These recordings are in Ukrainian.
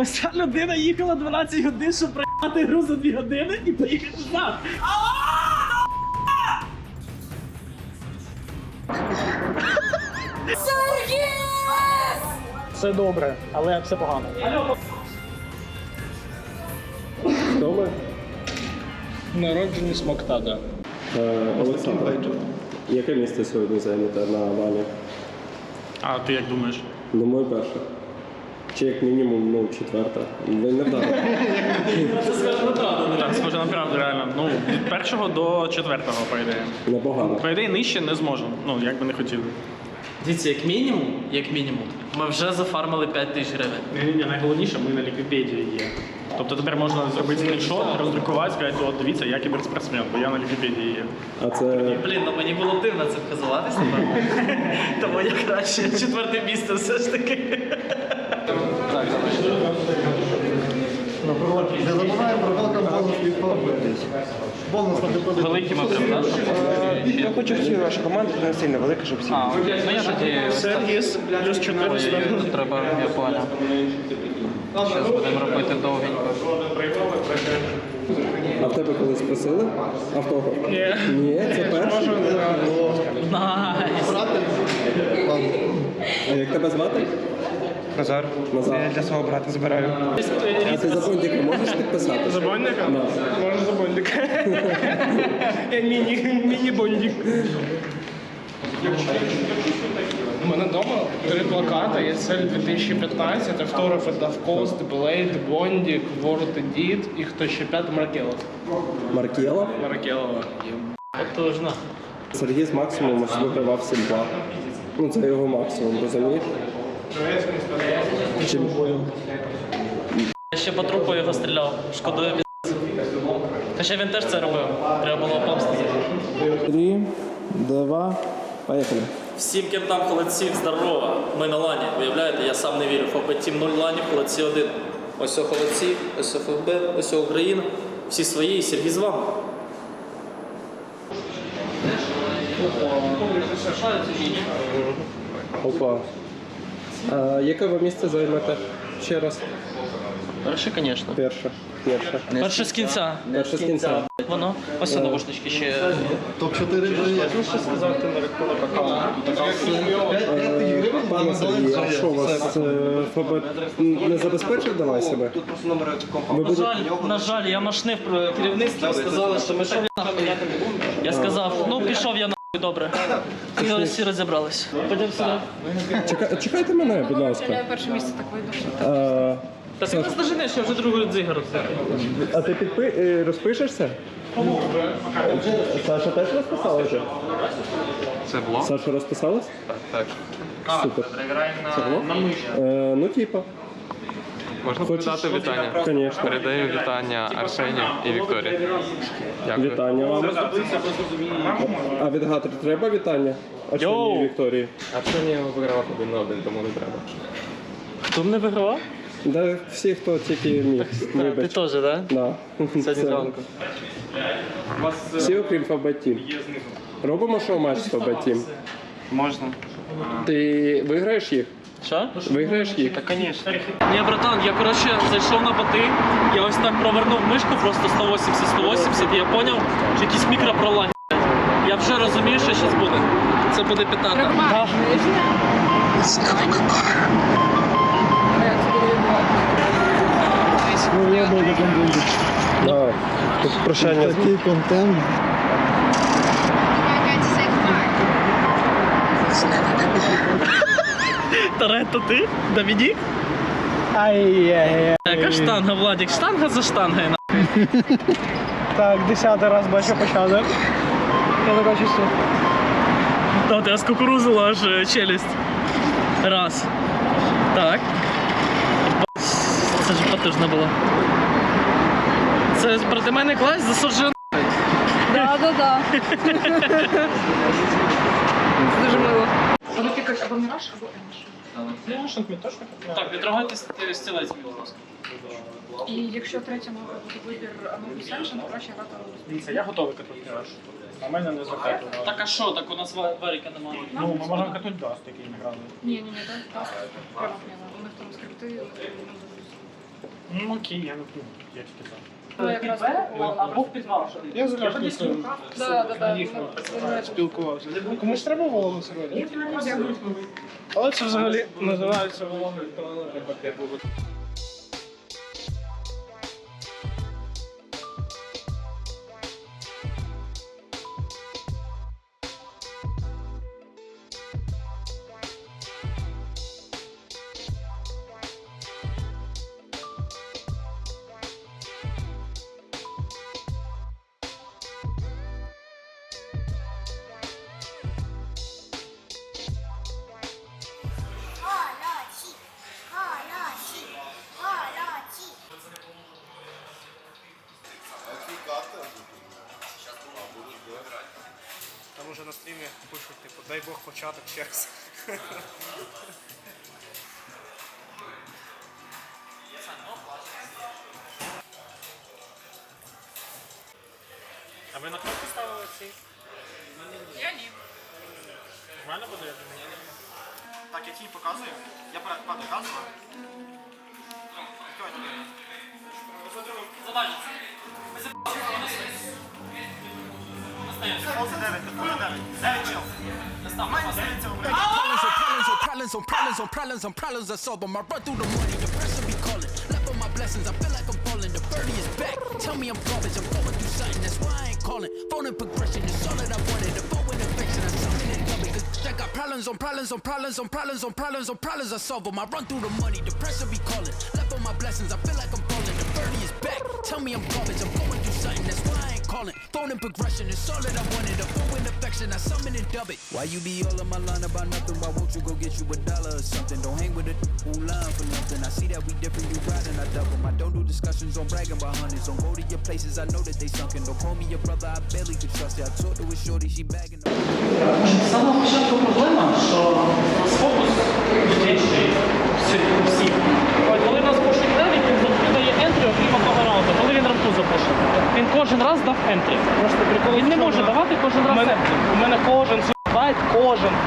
Ось ця людина їхала 12 годин, щоб проїхати гру за 2 години і поїхати назад. Все добре, але все погано. Хто ми? Народжені смоктада. Е, Олександр. Яке місце сьогодні займете на Вані? А ти як думаєш? Думаю, перше. Чи як мінімум, ну, четверта. Ви не вдали. Так, схоже на правду, реально. Ну, від першого до четвертого, по ідеї. Непогано. По ідеї, нижче не зможемо. Ну, як би не хотіли. Дивіться, як мінімум, як мінімум, ми вже зафармили 5 тисяч гривень. Ні, ні, найголовніше, ми на ліквіпедії є. Тобто тепер можна зробити скріншот, роздрукувати, сказати, от дивіться, я кіберспортсмен, бо я на ліквіпедії є. А це Блін, ну мені було дивно цим казуватись, напевно. Тому я краще четверте місце все ж таки. Не забуваємо про welcome бонус від Фабрикс. Бонус на депозит. Великими прям. Я хочу всі ваші команди, не сильно велика, щоб всі. А, окей. Ну я тоді... Сергіс, плюс 400. Ой, Треба, я. Зараз будемо робити довгенько. а в тебе колись просили? Автограф? Ні. Ні, це перше. Найс. Брати. А як тебе звати? Назар. Назар. Я для свого брата збираю. А ти за можеш підписати? За Бонника? Да. Можна за бонника. Міні, міні-боннік. У мене вдома три плакати. Є цель 2015, автографи Давкост, Блейд, Бондік, Ворот Дід і хто ще п'ятий Маркелов. Маркіла. Маркелова. Потужно. Сергій з максимум ось вигравав 7-2. Ну, це його максимум, розумієш? Чим? Я ще по трупу його стріляв. Шкодую пі***. Хоча він теж це робив. Треба було помстити. Три, два, поїхали. Всім кентам холодців здорово. Ми на лані. Уявляєте, я сам не вірю. ФБ Тім 0 ланів, холодці 1. Ось о холодці, ось о ФБ, ось о Україна. Всі свої і Сергій з вами. Опа. А, яке ви місце займете? Ще раз. Перше, звісно. Перше. Перше. Перше з кінця. Перше з кінця. Воно. Ось це навушнички ще. Топ-4 дає. Пане Сергій, а що вас е, ФБ не забезпечив давай себе? Ви На будете... жаль, на жаль, я машнив про керівництво, сказали, що ми що нахуй. Я сказав, ну пішов я нахуй, добре. Ось всі розібрались. Пойдемо сюди. Чека... Чекайте мене, будь ласка. Я перше місце так вийду, А, Та ти нас доженеш, я вже другу дзигару. а ти підпи... е, розпишешся? Саша теж розписалася? Це блог? Саша розписалась? Так. Супер. Це блог? Е, ну, типа. Можна передати вітання? Конечно. Передаю вітання Арсені і Вікторії. Дякую. Вітання вам. А від Гатри треба вітання? А що Йоу! Вікторії? Арсенія вигравав один на один, тому не треба. Хто не вигравав? Да всі, хто тільки міг. Ти Вибач. теж, так? Да. Сьогодні Це- зранку. Всі окрім ФБ Тім. Робимо шоу-матч з ФБ Тім. Можна. Ти виграєш їх? Що? Виграєш їх? Та, звісно. Ні, братан, я коротше зайшов на боти, я ось так провернув мишку просто 180-180, і я зрозумів, що якісь мікропролаги. Я вже розумію, що зараз буде. Це буде п'ятата. Да. Тут прощання. Такий контент. Таретто ти? Домінік? Ай-яй-яй. Яка штанга, Владик? Штанга за штангою. на. Так, десятий раз бачу початок. Я така чувствую. Та тебе скукурузила аж е, челюсть. Раз. Так. Це ж потужно було. Це проти мене клас засуджено. Да, да, да. Це дуже мило. Воно якось або міраж, або емош. Так, відрогайте стілець, будь ласка. І якщо третьому буде вибір Анубі Сеншн, краще грати Анубі Дивіться, я готовий катати міраж. На мене не увагу. Так а що, так у нас варіка немає. Ну, ми можемо катати даст, який не грали. Ні, ні, ні, так, так. Прямо. У них там скрипти. Ну окей, я не п'ю, сказав. Ну, якраз або в підвал. Я завжди Ляшкою Да, да, да. Спілкувався. Комусь треба вологу сьогодні? Але це взагалі називається вологою туалетом. Там початок чекс. А ви на кнопку ставили ці? Я ні. Нормально буде? Так, я тінь показую. Я падаю газово. Problems on problems on problems on problems on problems I run through the money, the pressure be calling. Left on my blessings, I feel like I'm falling. The birdie is back. Tell me I'm garbage, I'm going through something. That's why I ain't calling. Phone in progression is all that I wanted. The phone with affection, I'm something in double. Cause I got problems on problems on problems on problems on problems on problems I solve them. I run through the money, the pressure be calling. Left on my blessings, I feel like I'm falling. The birdie is back. Tell me I'm garbage, I'm going through something. That's why I ain't calling. Phone in progression it's all that I wanted. A phone with affection, I summon and dub it. Why you be all in my line about nothing? Why won't you go get you a dollar or something? Don't hang with a who line for nothing. I see that we different, you riding, I double. I don't do discussions on bragging about hundreds. Don't go to your places, I know that they sunken. Don't call me your brother, I barely could trust it. I talked to a shorty, she bagging.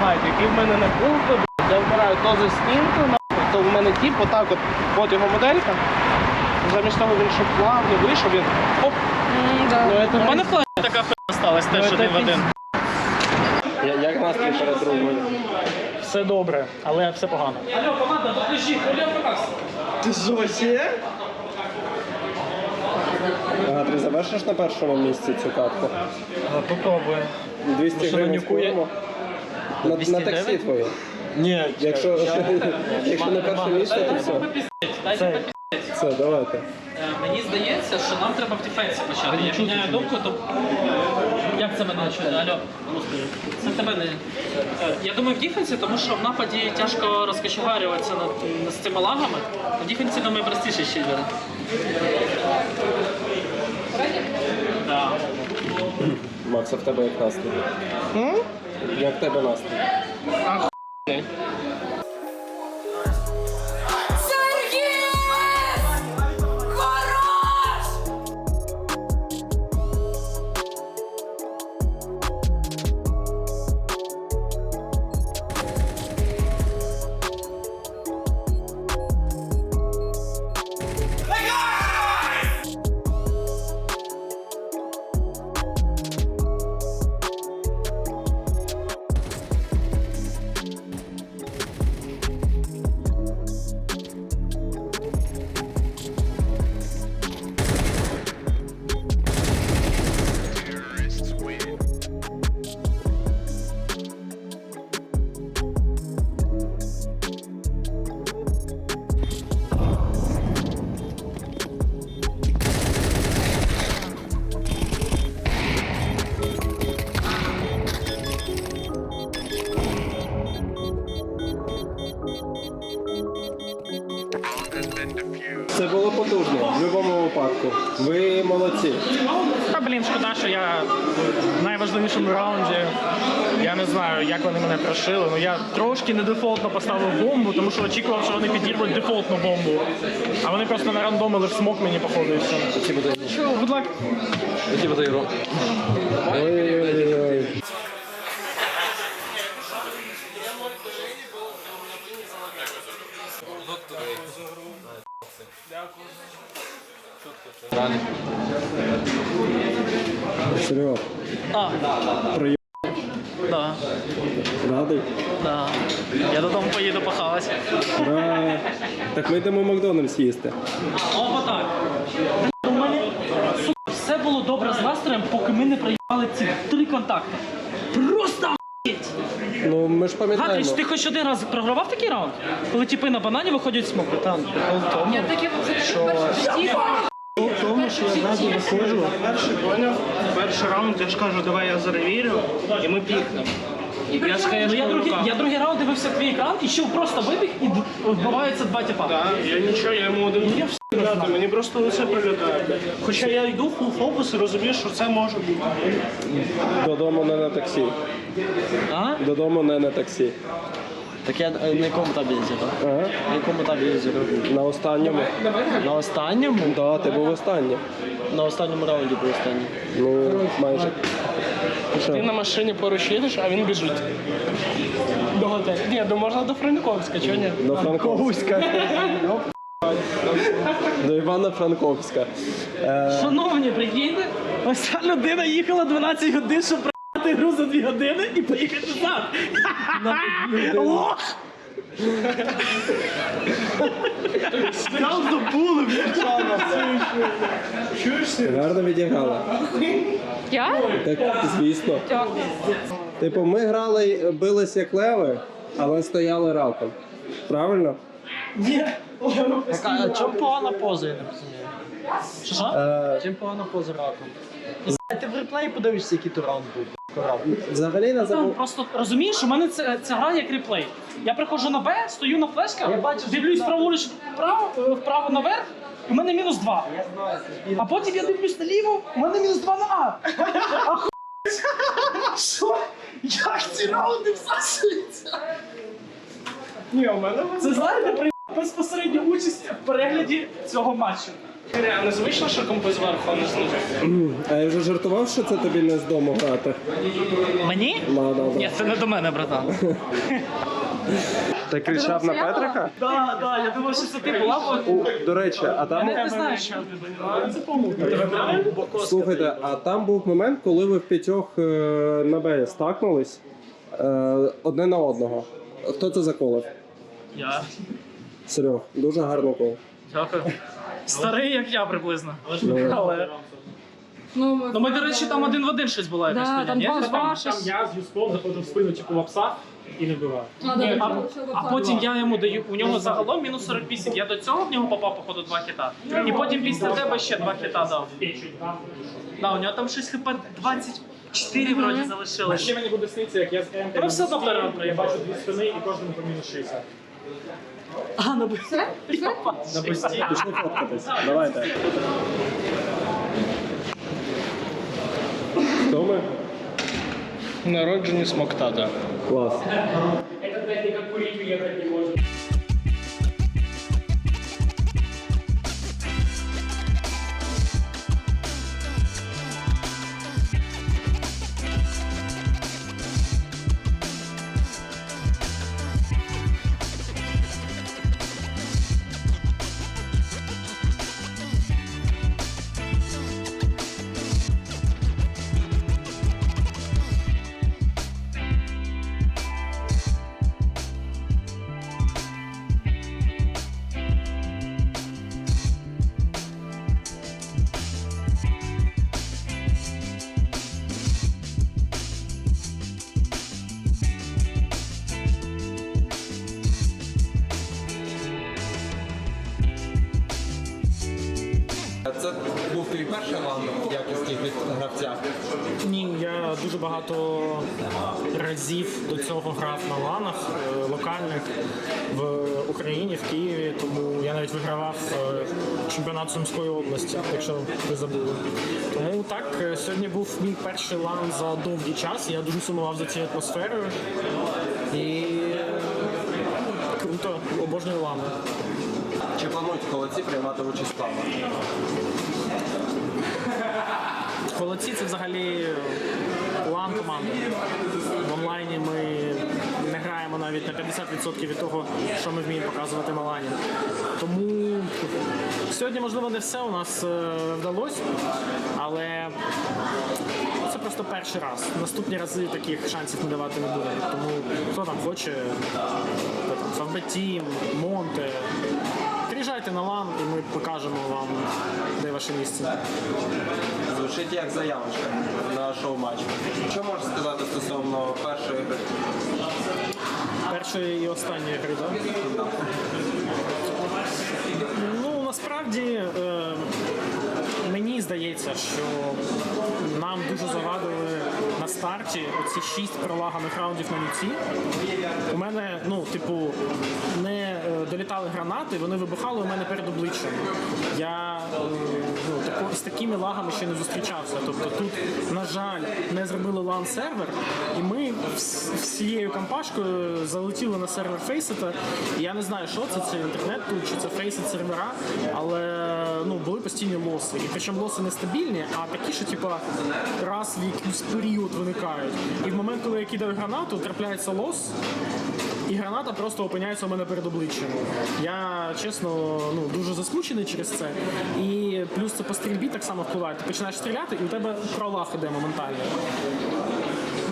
Файт, який в мене не був, я вмираю то за стінку, нахуй, то в мене тіп отак от, от його моделька. Замість того він щоб плавно вийшов, він оп. Ну, У мене в плані така хуйня сталася теж це один в один. Як настрій перед другою? Все добре, але все погано. Алло, команда, подключи, Олег Макас. Ти зося? Ага, ти завершиш на першому місці цю катку? Попробую. 200 гривень скоримо? На, на таксі твоє. Ні, Якщо, якщо не перше місце, то все. Дайте Все, давайте. Е, Мені здається, що нам треба в дефенсі почати. Я міняю думку, то як це мене чути? Алло, господи, це тебе не. Е, Я думаю, в дефенсі, тому що в нападі тяжко розкочегарюватися над, з цими лагами. В дефенсі думаю, простіше ще йде. Да. Макс, а в тебе як настрій? В тебе випадку. Ви молодці. Та блін, шкода, що я в найважливішому раунді. Я не знаю, як вони мене прошили. Ну я трошки не дефолтно поставив бомбу, тому що очікував, що вони підірвуть дефолтну бомбу. А вони просто на нарандомили в смок мені, походу, і все. Що, будь ласка. Ой-ой-ой. Серег, А, проїб да, радий. да. Я додому поїду похавати. Ура. Так ми йдемо в Макдональдс їсти. О, так. У мене сука, все було добре з настроєм, поки ми не проїбали ці три контакти. Просто охуєть! Ну ми ж Гатрич, пам'ятаємо. ти хоч один раз програвав такий раунд? Коли типи на банані виходять з смоку? Там. Я таке взагалі перше В тому, що я зразу виходжу, перший поняв, перший раунд, я ж кажу, давай я заревірю, і ми пікнемо. Я Ну, я, хаєшкою другий, я другий раунд дивився твій екран і ще просто вибіг і д- вбиваються два типа. Так, я нічого, я йому один я все мені просто лице прилітає. Хоча я йду фул фокус і розумію, що це може бути. Додому не на таксі. А? Додому не на таксі. Так я е, на якому табі зіграв? Ага. На якому табі зіграв? На останньому. На останньому? Да, ти був останній. На останньому раунді був останній. Ну, майже. Що? Ти на машині поруч їдеш, а він біжить. До готелю. Ні, ну можна до Франковська, чого ні? До Франковська. До Івано-Франковська. Е, Шановні, прикиньте, ось ця людина їхала 12 годин, щоб проїхати гру за 2 години і поїхати назад. Лох! Нам забули, гарно відіграла. Я? Так, звісно. Дякую. Типу, ми грали, бились як леви, але стояли раком. Правильно? Так, а чому погана поза, я не розумію? Що? Е, Чим погана поза раком? Ти в реплеї подивишся, який то раунд був. Взагалі на забув. просто розумієш, у мене це, ця гра як реплей. Я приходжу на Б, стою на флешках, Я бачу, дивлюсь праворуч вправо, е, вправо наверх, у мене мінус 2. А потім я дивлюсь наліво, у мене мінус 2 на А. Аху... Що? Як ці раунди всасуються? Ні, у мене Це знаєте, при безпосередню участь в перегляді цього матчу. А незвично, що композ зверху, а не знизу. А я вже жартував, що це тобі не з дому грати. Мені? Да, да, да. Ні, це не до мене, братан. Ти кричав на Петрика? Так, так, я думав, що це ти була, бо У, до речі, а я там не знаю, що. слухайте, а там був момент, коли ви в п'ятьох е, на Б стакнулись е, одне на одного. Хто це заколив? Я. Серег, дуже гарно кол. Дякую. Старий, як я приблизно. Ну. Але. Ну, ми, Ну ми, до речі, там один в один щось була якась Да, там ні? два- Там- два Там я з юском заходжу в спину, типу лапса і не вбиваю. А, А, а потім я йому даю, у нього загалом мінус 48, я до цього в нього попав, походу, два кита. І потім після тебе ще два кита дав. Да, у нього там щось хп 24 вроді залишилось. Ще мені буде сниться, як я з. Ну, все одно Я бачу дві спини і кожному по мінус 60. А, ну Все? Пішли? Пішли фоткатись. Давайте. Хто ми? Народжені смоктата. Клас. Це був твій перший лан в якості від гравця. Ні, я дуже багато разів до цього грав на ланах е, локальних в Україні, в Києві, тому я навіть вигравав е, чемпіонат Сумської області, якщо ви забули. Тому так, е, сьогодні був мій перший лан за довгий час. Я дуже сумував за цією атмосферою. І круто, обожнюю лани. Чи планують холодці приймати участь в ланах? Холодці це взагалі лан команда. В онлайні ми не граємо навіть на 50% від того, що ми вміємо показувати на лані. Тому сьогодні, можливо, не все у нас е, вдалося, але це просто перший раз. Наступні рази таких шансів ми давати не будемо. Тому хто там хоче, Фавбетім, Монте. Приїжджайте на лан і ми покажемо вам, де ваше місце. Звучить як заявочка на шоу-матч. Що можеш сказати стосовно першої гри? Першої і останньої гри, так? Ну, насправді е, здається, що нам дуже завадили на старті оці шість пролаганих раундів на ніці. У мене, ну, типу, не е, долітали гранати, вони вибухали у мене перед обличчям. Я е, ну, тако, з такими лагами ще не зустрічався. Тобто тут, на жаль, не зробили лан сервер, і ми всією компашкою залетіли на сервер Faceit. Я не знаю, що це, це інтернет тут, чи це Faceit сервера, але ну, були постійні лоси. І причому лоси не стабільні, а такі, що типа раз в якийсь період виникають. І в момент, коли я кидаю гранату, трапляється лос. І граната просто опиняється у мене перед обличчям. Я чесно ну дуже засмучений через це. І плюс це по стрільбі так само впливає. Ти починаєш стріляти, і у тебе пролаг іде моментально.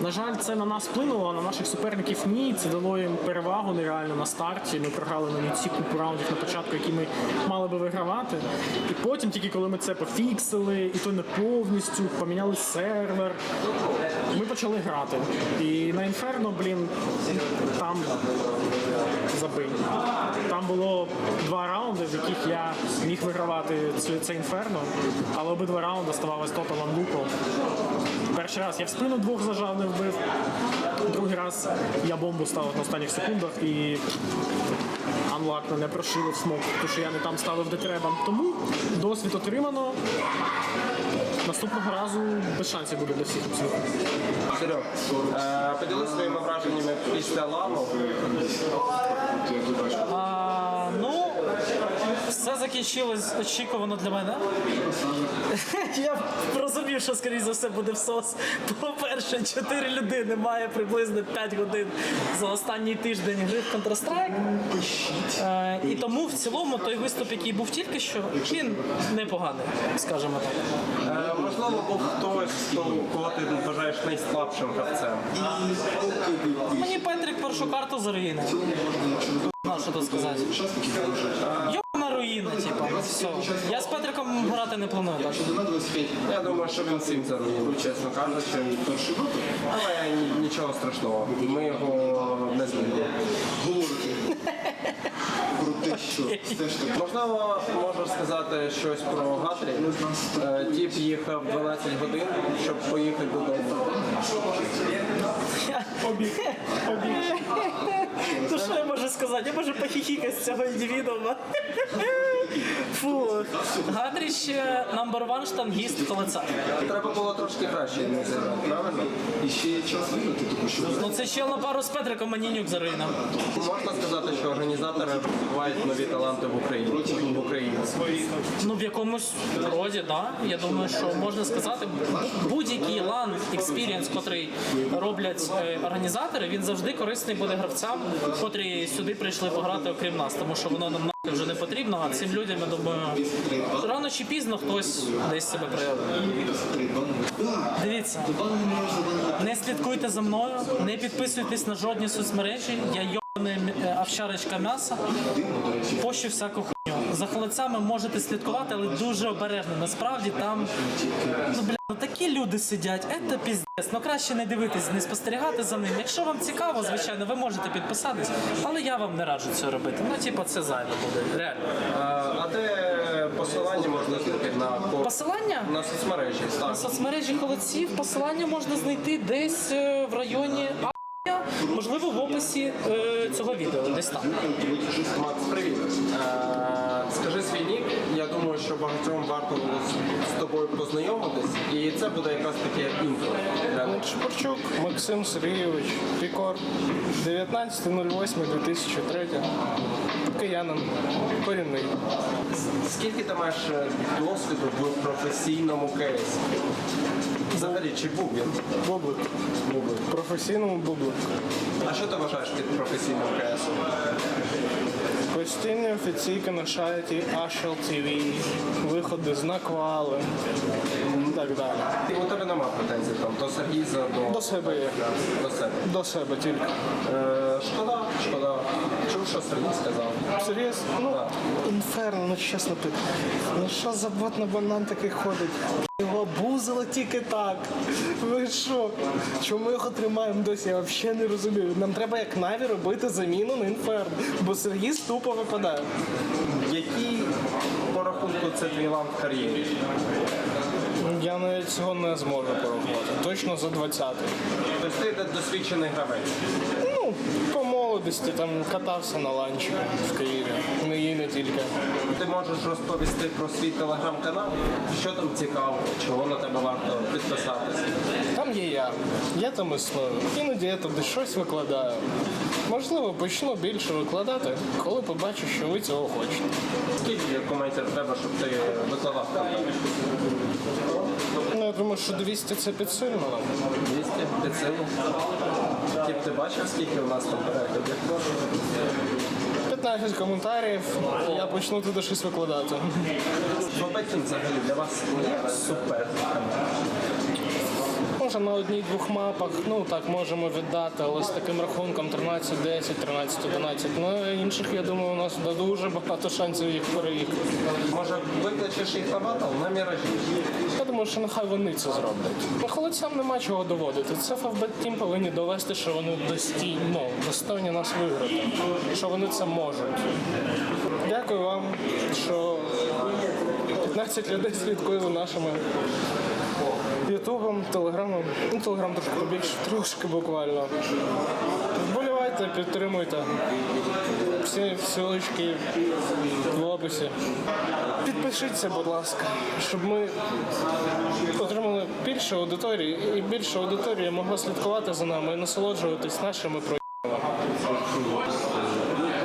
На жаль, це на нас вплинуло, а на наших суперників ні. Це дало їм перевагу нереально на старті. Ми програли на ці купу раундів на початку, які ми мали би вигравати. І потім, тільки коли ми це пофіксили, і то не повністю, поміняли сервер, ми почали грати. І на Інферно, блін, там забий. Там було два раунди, в яких я міг вигравати це інферно, але обидва раунди ставалось тоталом луко. Перший раз я в спину двох зажав, не вбив. Другий раз я бомбу ставив на останніх секундах і анлак мене прошили в смок, тому що я не там ставив де треба. Тому досвід отримано. Наступного разу без шансів буде для всіх абсолютно. Серег, е, поділись своїми враженнями після лану. Закінчилось очікувано для мене. Я розумів, що скоріш за все буде всос. По-перше, 4 людини має приблизно 5 годин за останній тиждень гри в Counter-Strike. Е, і тому в цілому той виступ, який був тільки що, він непоганий, скажімо так. Е, можливо, був хтось, хто, кого ти вважаєш найслабшим гравцем. Мені Петрик першу карту. Ну, що тут сказати. Йобана типу. Все. Я з Петриком грати не планую. Так. Я думаю, що він всім заруїнив, чесно кажучи. Але нічого страшного. Ми його не змінили. Можливо, можеш сказати щось про Гатрі. Е, Тіп їхав 12 годин, щоб поїхати додому. Побіг. Побіг. Ну що я можу сказати? Я можу похіхікати з цього індивідуума. Фу. Гадріч number one штангіст колеца. Треба було трошки краще не зіграти, правильно? Ну це ще на пару з Петриком Манінюк заруїнив. Можна сказати, що організатори розвивають нові таланти в Україні. В Україні. Ну в якомусь роді, да. Я думаю, що можна сказати, будь-який лан експірієнс, котрий роблять е, організатори, він завжди корисний буде гравцям, котрі сюди прийшли пограти, окрім нас, тому що воно нам нахуй вже не потрібно. А цим людям, я думаю, рано чи пізно хтось десь себе проявить. Дивіться, не слідкуйте за мною, не підписуйтесь на жодні соцмережі. Я йобаний е, овчарочка м'яса, пощу всяку хуйню. За холодцями можете слідкувати, але дуже обережно. Насправді там ну бля, ну такі люди сидять, це піздець. Ну краще не дивитись, не спостерігати за ним. Якщо вам цікаво, звичайно, ви можете підписатись, але я вам не раджу це робити. Ну, типа, це зайве буде. Реально. А, де посилання можна знайти на Посилання? на соцмережі? Так. На соцмережі холодців посилання можна знайти десь е, в районі А. Можливо, в описі е, цього відео, десь там. Макс, привіт. Е, скажи свій нік. Я думаю, що багатьом варто було з- з тобою познайомитись, і це буде якраз таке інтро. для них. Максим Сергійович, Пікор, 19.08.2003. Киянин, корінний. Скільки ти маєш е, досвіду в професійному кейсі? Взагалі, чи був він? Бублик. Професійному бублик. А що ти вважаєш під професійним кейсом? Постійні офіційки на сайті Ashel TV, виходи з наквали і так далі. У тебе нема претензій там до Сергіза, до, До себе є. до себе. До себе тільки. Е, шкода, шкода. Що Сергій сказав. Серйозно? Ну, інферно, ну чесно пи- Ну що за бот на банан такий ходить? Його бузило тільки так. Ви що? Чому ми його тримаємо досі? Я взагалі не розумію. Нам треба як Наві робити заміну на інферно, бо Сергій тупо випадає. Який по рахунку це твій лам в кар'єрі? Я навіть цього не зможу порахувати. Точно за 20. Тобто ти досвідчений гравець. Ну, по молодості там катався на ланчі в Києві. Не і не тільки. Ти можеш розповісти про свій телеграм-канал, що там цікаво, чого на тебе варто підписатися. Там є я. Я там існую. Іноді я туди щось викладаю. Можливо, почну більше викладати, коли побачу, що ви цього хочете. Скільки коментів треба, щоб ти викладав контент? Ну, я думаю, що 200 це підсильно нам. 200 під силу. Тіп, ти бачив, скільки у нас там переглядів? 15 коментарів, я почну туди щось викладати. Фобетін взагалі для вас є супер. Може на одній-двох мапах, ну так можемо віддати, але з таким рахунком 13-10, 13-11. Ну інших, я думаю, у нас дуже багато шансів їх переїхати. Може, викличеш їх на батл на міражі? Я думаю, що нехай вони це зроблять. Холодцям нема чого доводити. Це Фавбет Тім повинні довести, що вони достійно, ну, достойні нас виграти, що вони це можуть. Дякую вам, що 15 людей слідкує за нашими ютубом, телеграмом. Ну, телеграм трошки побільше, трошки буквально. Вболівайте, підтримуйте. Всі силочки в описі. Підпишіться, будь ласка, щоб ми отримали більше аудиторії і більше аудиторії могла слідкувати за нами і насолоджуватись нашими проявами.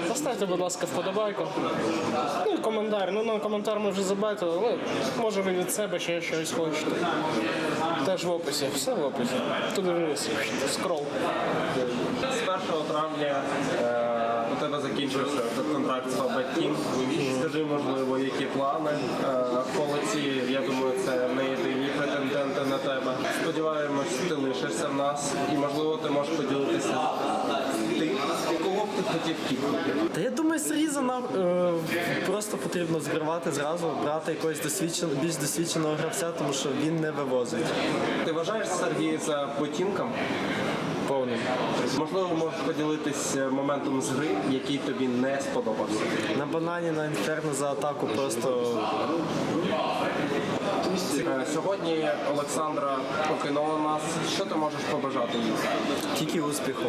Поставте, будь ласка, вподобайку. Ну коментар. Ну на коментар ми вже забайтили, але може ви від себе ще щось хочете. Теж в описі. Все в описі. Туди вниз. Скрол. З 1 травня е, у тебе закінчився контракт з Фабет. Скажи, можливо, які плани? Е, Холодці, я думаю, це не на тебе. Сподіваємось, ти лишишся в нас і можливо ти можеш поділитися тим, кого б ти хотів кіпнути. Та я думаю, Сергіза нам е, просто потрібно збирати зразу, брати якогось досвідченого, більш досвідченого гравця, тому що він не вивозить Ти вважаєш Сергій за ботинком? повним. Можливо, можеш поділитися моментом з гри, який тобі не сподобався. На банані на інферно за атаку просто Е, Сьогодні Олександра покинула нас. Що ти можеш побажати їй? тільки успіху.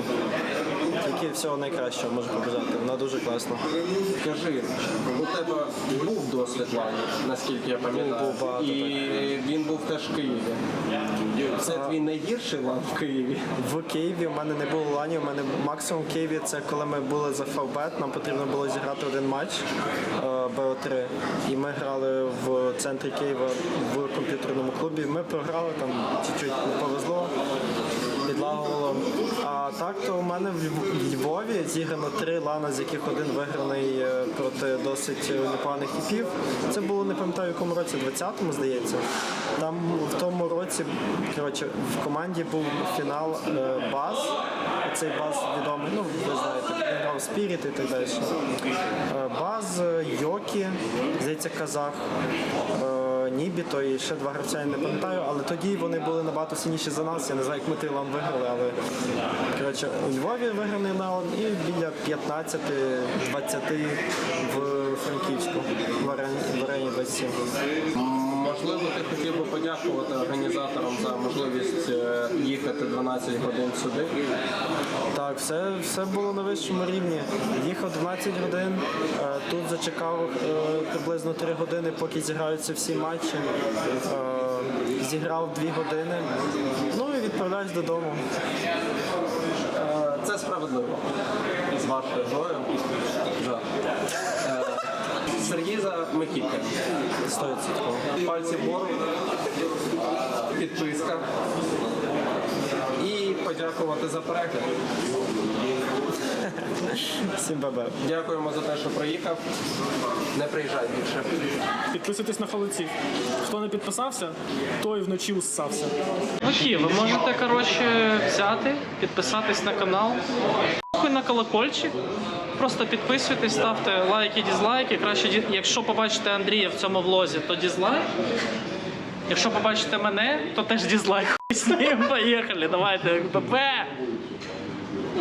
Тільки всього найкращого можу побажати. Вона дуже класна. Скажи, у тебе був досвід лані, наскільки я пам'ятаю, Був, був багато, і він був теж в Києві. Це твій найгірший лан в Києві. В Києві в мене не було ланів. У мене максимум в Києві це коли ми були за Фавбет. Нам потрібно було зіграти один матч е, БО3. І ми грали в центрі Києва в комп'ютерному клубі. Ми програли там чуть-чуть не повезло. Підлагувало. А так то у мене в Львові зіграно три лана, з яких один виграний е, проти досить е, непоганих хіпів. Це було не пам'ятаю, в якому році, 20-му, здається. Там в тому році коротше, в команді був фінал е, баз. Цей баз відомий, ну ви знаєте, грав Спіріт і так далі. Баз, Йокі, здається, казах. Нібіто і ще два гравця я не пам'ятаю, але тоді вони були набагато сильніші за нас. Я не знаю, як ми той лан виграли, але коротше, у Львові виграний Неон і біля 15-20 в Франківську в арені 27. Можливо, хотів би подякувати організаторам за можливість е, їхати 12 годин сюди. Так, все, все було на вищому рівні. Їхав 12 годин, е, тут зачекав е, приблизно 3 години, поки зіграються всі матчі. Зіграв 2 години. Ну і відправляюсь додому. Це справедливо з вашою жою. Жах. Е, Сергіза Микітка. 100%. Пальці вгору, підписка. І подякувати за перегляд. Всім бабе. Дякуємо за те, що приїхав. Не приїжджай більше. Підписуйтесь на холодців. Хто не підписався, той вночі уссався. Чуваки, ви можете коротше взяти, підписатись на канал, Похуй на колокольчик. Просто підписуйтесь, ставте лайки, дізлайки. Краще, якщо побачите Андрія в цьому влозі, то дізлайк. Якщо побачите мене, то теж дізлайк. Хуй з ним, поїхали, давайте, ПП!